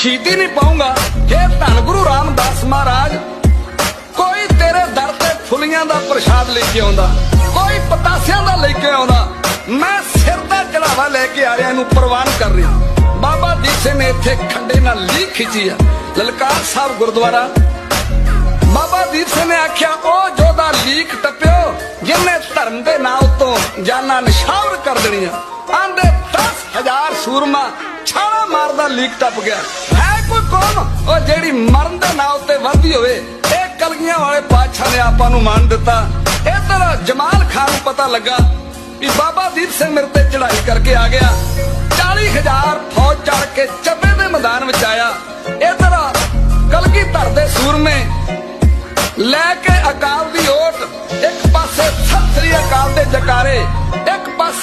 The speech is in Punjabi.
ਸ਼ਹੀਦੀ ਨਹੀਂ ਪਾਉਂਗਾ। ਇਹ ਧੰਨ ਗੁਰੂ ਰਾਮਦਾਸ ਮਹਾਰਾਜ, ਕੋਈ ਤੇਰੇ ਦਰ ਤੇ ਫੁੱਲੀਆਂ ਦਾ ਪ੍ਰਸ਼ਾਦ ਲੈ ਕੇ ਆਉਂਦਾ, ਕੋਈ ਪਤਾਸਿਆਂ ਦਾ ਲੈ ਕੇ ਆਉਂਦਾ। ਮੈਂ ਸਿਰ ਦਾ ਚੜਾਵਾ ਲੈ ਕੇ ਆ ਰਿਹਾ ਪ੍ਰਵਾਨ ਕਰ ਰਿਹਾ। ਬਾਬਾ ਦੀਪ ਸਿੰਘ ਨੇ ਇੱਥੇ ਖੰਡੇ ਨਾਲ ਲੀਕ ਖਿੱਚੀ ਆ, ਲਲਕਾਰ ਸਾਹਿਬ ਗੁਰਦੁਆਰਾ। ਬਾਬਾ ਦੀਪ ਸਿੰਘ ਨੇ ਆਖਿਆ ਉਹ ਜੋਦਾ ਲੀਕ ਟੱਪਿਓ, ਜਿਨੇ ਧਰਮ ਦੇ ਨਾਂ ਉਤੋਂ ਜਾਨਾਂ ਨਿਸ਼ਾਵਰ ਕਰ ਦੇਣੀਆਂ। ਆਂਦੇ 10000 ਸੂਰਮਾ ਛਾਲਾ ਮਾਰਦਾ ਲੀਕ ਟੱਪ ਗਿਆ। ਹੈ ਕੋਈ ਕੌਮ? ਉਹ ਜਿਹੜੀ ਮਰਨ ਦੇ ਨਾਂ ਉੱਤੇ ਵਧਦੀ ਹੋਵੇ, ਇਹ ਕਲਗੀਆਂ ਵਾਲੇ ਬਾਦਸ਼ਾਹ ਨੇ ਆਪਾਂ ਨੂੰ ਮੰਨ ਦਿੱਤਾ। ਇਧਰ ਜਮਾਲ ਖਾਨ ਨੂੰ ਪਤਾ ਲੱਗਾ ਵੀ ਬਾਬਾ ਦੀਪ ਸਿੰਘ ਮੇਰੇ ਤੇ ਚੜ੍ਹਾਈ ਕਰਕੇ ਆ ਗਿਆ। 40000 ਫੌਜ ਚੜ ਕੇ ਚੱਬੇ ਦੇ ਮੈਦਾਨ ਵਿੱਚ ਆਇਆ। ਇਧਰ ਕਲਗੀ ਧਰਦੇ ਸੂਰਮੇ ਲੈ ਕੇ ਅਕਾਲ ਦੀ ਓਟ, ਇੱਕ ਪਾਸੇ ਸਤਿ ਸ੍ਰੀ ਅਕਾਲ ਦੇ ਜਕਾਰੇ, ਇੱਕ ਪਾਸੇ